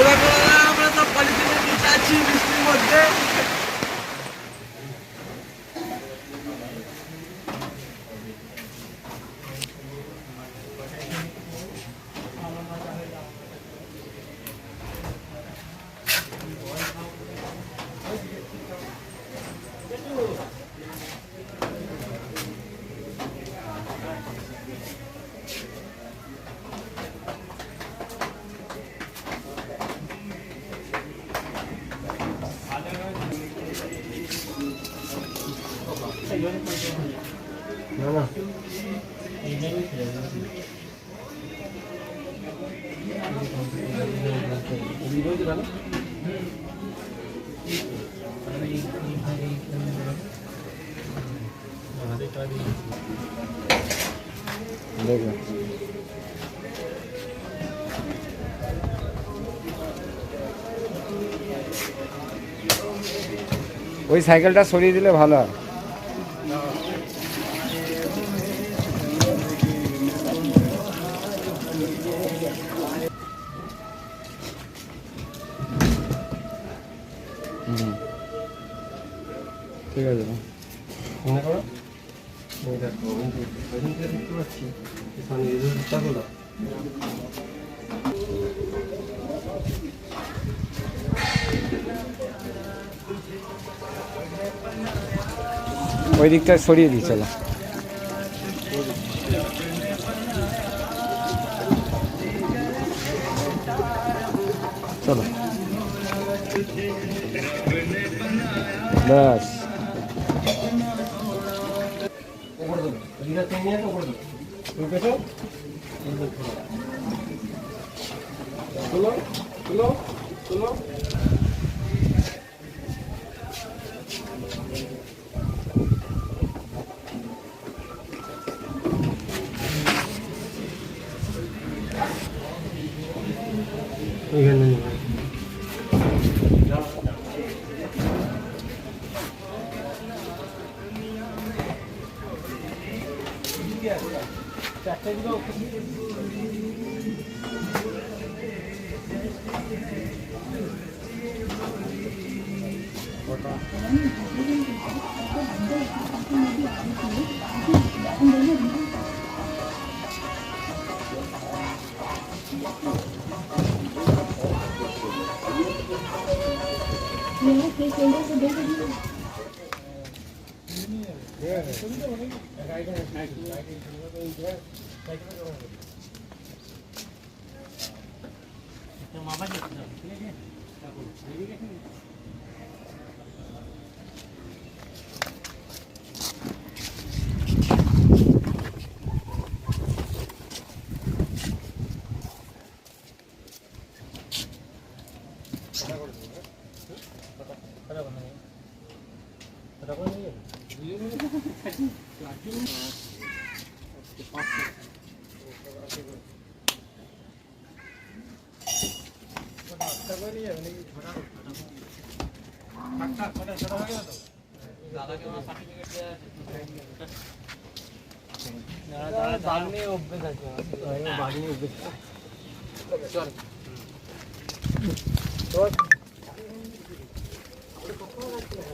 এবার আমরা তো পলিথিনের নিচে আছি বৃষ্টির মধ্যে। দেখবে ওই সাইকেলটা সরিয়ে দিলে ভালো হয়। ঠিক আছে। মনে করো? ওই দিকটা সরিয়ে দিই চলো। চলো। ব্যাস। তুলো তুলো তুলো এইখানে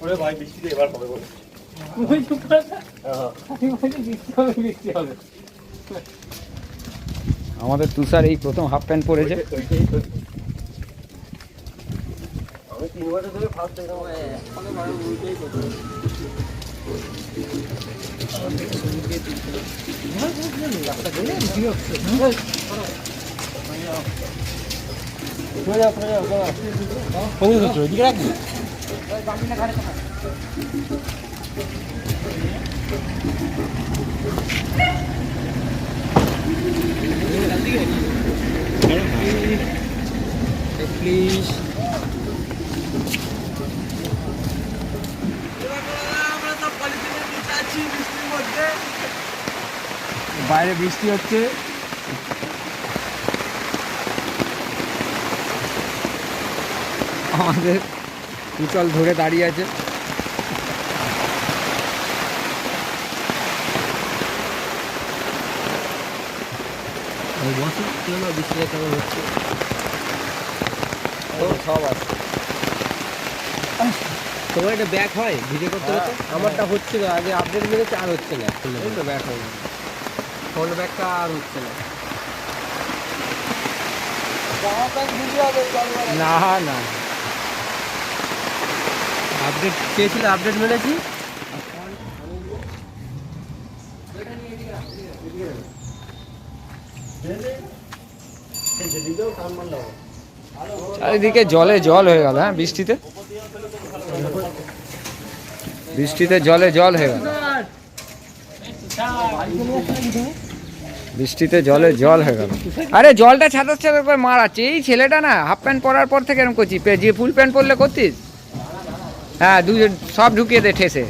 ওরে ভাই বৃষ্টিতে এবার হবে বলে। আমাদের তুষার এই প্রথম হাফ প্যান্ট পরেছে। আমি তিন বছর ধরে ফার্স্ট দেখলাম এবার আমরা তো পলিথিনের নিচে আছি বৃষ্টির মধ্যে বাইরে বৃষ্টি হচ্ছে। আমাদের উচল ধরে দাঁড়িয়ে আছে। কেন বৃষ্টিটা কেমন হচ্ছে? সব আছে। তোমার এটা ব্যাক হয়? ভিডিও করতে করতে? আমারটা হচ্ছে না আগে আপডেট মেরেছে আর হচ্ছে না। ব্যাক হয় ফোন ব্যাকটা আর হচ্ছে না। না না। আপডেট চেয়েছিল আপডেট মেরেছি চারিদিকে জলে জল হয়ে গেল হ্যাঁ বৃষ্টিতে? বৃষ্টিতে জলে জল হয়ে গেল। বৃষ্টিতে জলে জল হয়ে গেল। আরে জলটা ছাতার ছাতার করে মারাচ্ছে। এই ছেলেটা না হাফ প্যান্ট পরার পর থেকে এরকম করছি। পে- যে ফুল প্যান্ট পরলে করতিস? হ্যাঁ দুজন সব ঢুকিয়ে দে ঠেসে।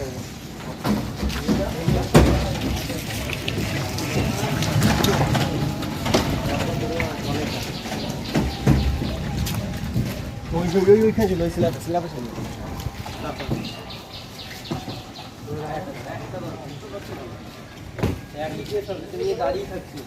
ওই যে ওই ওইখানে ছিল ওই স্ল্যাব স্ল্যাবের সামনে নিয়ে দাঁড়িয়ে থাকছি।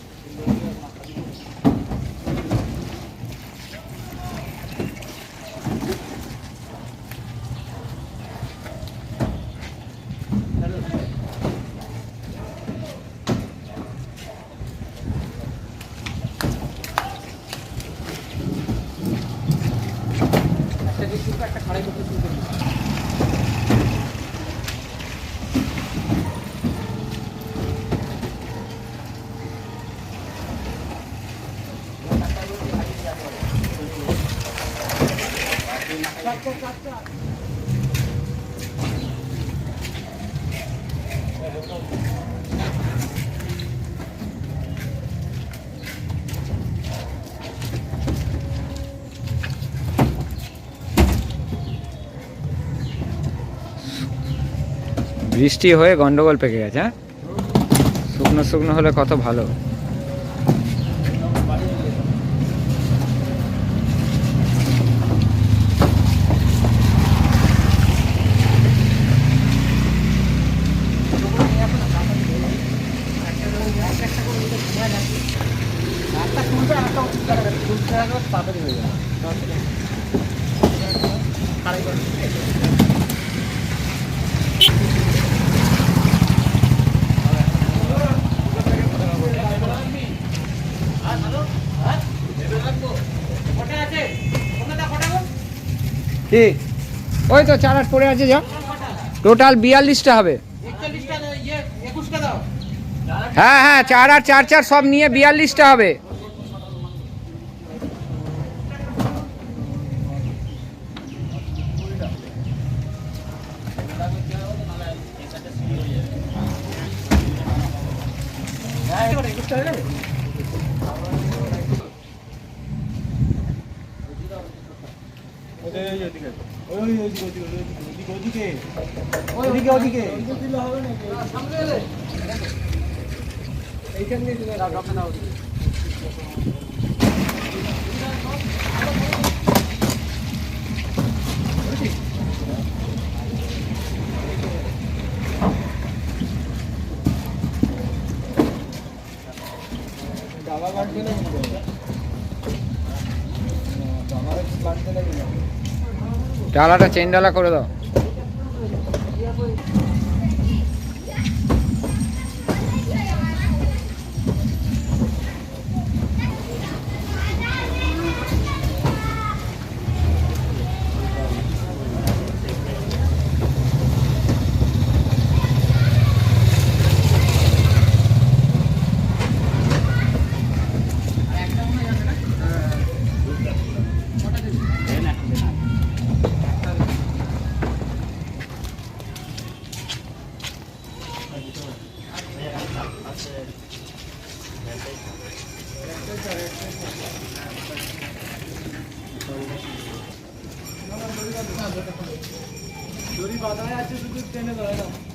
বৃষ্টি হয়ে গন্ডগোল পেকে গেছে হ্যাঁ? শুকনো শুকনো হলে কত ভালো তাড়াতাড়ি হয়ে যাবে কি ওই তো চার আট পড়ে আছে যা। টোটাল বিয়াল্লিশটা হবে। হ্যাঁ হ্যাঁ চার আর চার চার সব নিয়ে বিয়াল্লিশটা হবে। ওদিকে ওদিকে। টেনে ধরে নাও ওই চেন ডালা করে যে ধরে গিয়ে দিয়ে দাও এদিকে রাখো, এদিকে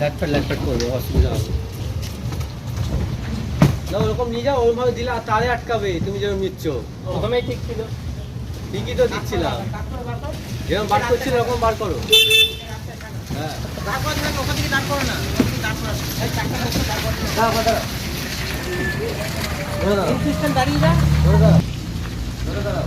ল্যাটফ্যাট ল্যাটফ্যাট করবে অসুবিধা হবে। না ওরকম নিয়ে যাও ওরকমভাবে দিলে তারে আটকাবে তুমি যেরকম নিচ্ছ। প্রথমেই ঠিক ছিল। ঠিকই তো দিচ্ছিলাম যেরকম বার করছিল এরকম বার করো হ্যাঁ দাঁড়াও, দাঁড়াও। দাঁড়াও, দাঁড়িয়ে যা ধরে দাঁড়াও, ধরে দাঁড়াও।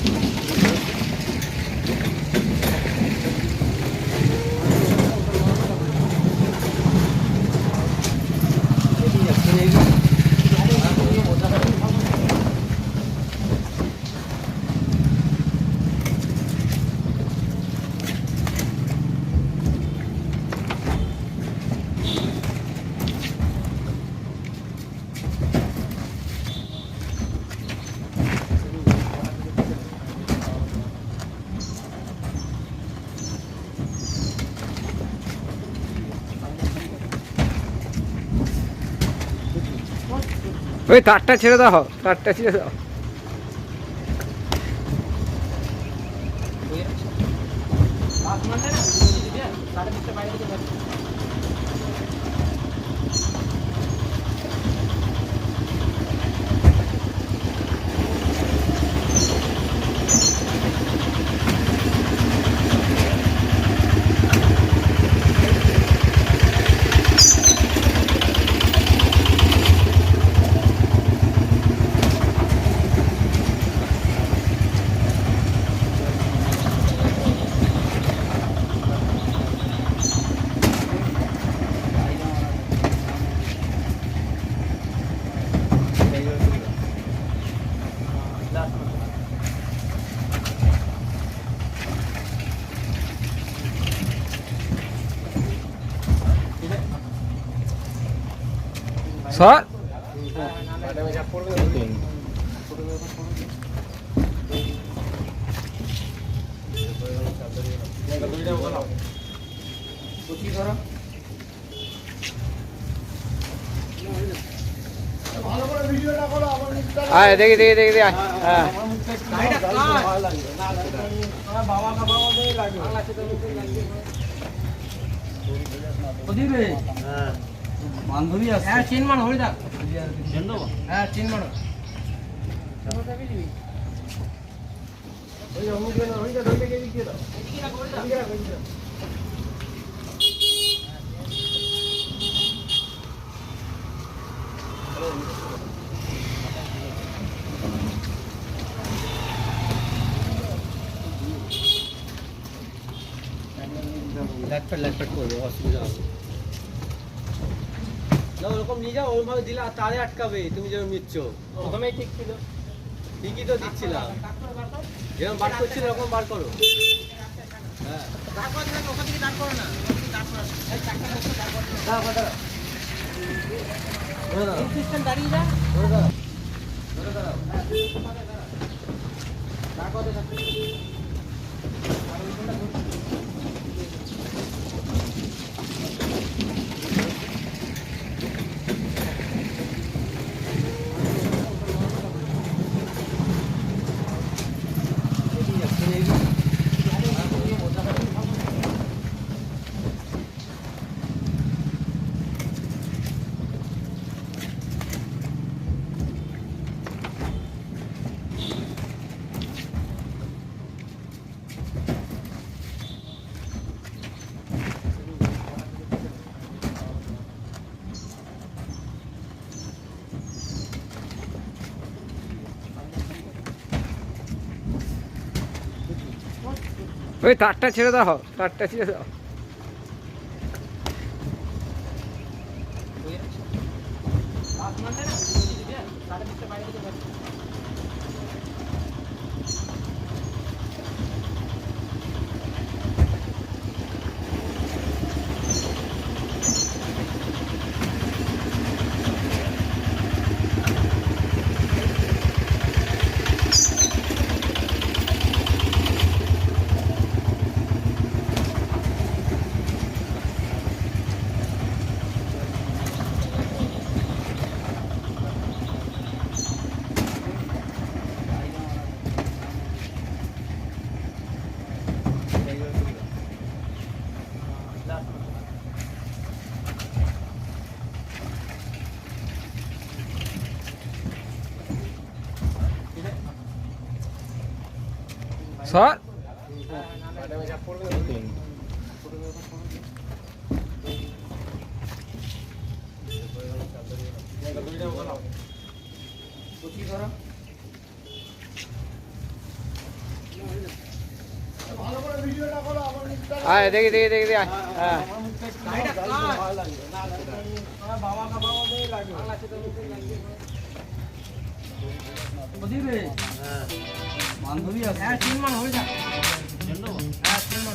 এগিয়ে ওই তারটা ছেড়ে দাও তারটা ছেড়ে দাও। সর আয় দেখি দেখি দেখি দেখি আয়। হ্যাঁ। বান্ধবী আছে। হ্যাঁ চিন মানো হয়ে যাক। হ্যাঁ চিন মানো লাইটফাট লাইটফাট করবে অসুবিধা হবে। ওরকম নিয়ে যাও ওরকমভাবে দিলে আর তারে আটকাবে তুমি যেরকম নিচ্ছ। প্রথমেই ঠিক ছিল। ঠিকই তো দিচ্ছিলাম। যেরকম বার করছিল এরকম বার করো। হ্যাঁ। তারপর ওখান থেকে ওই তারটা ছেড়ে দাও তারটা ছেড়ে দাও। আপনাদের সর আয় দেখি দেখি দেখি। হ্যাঁ হ্যাঁ। তিন মান হয়ে যাক। হ্যাঁ তিন মান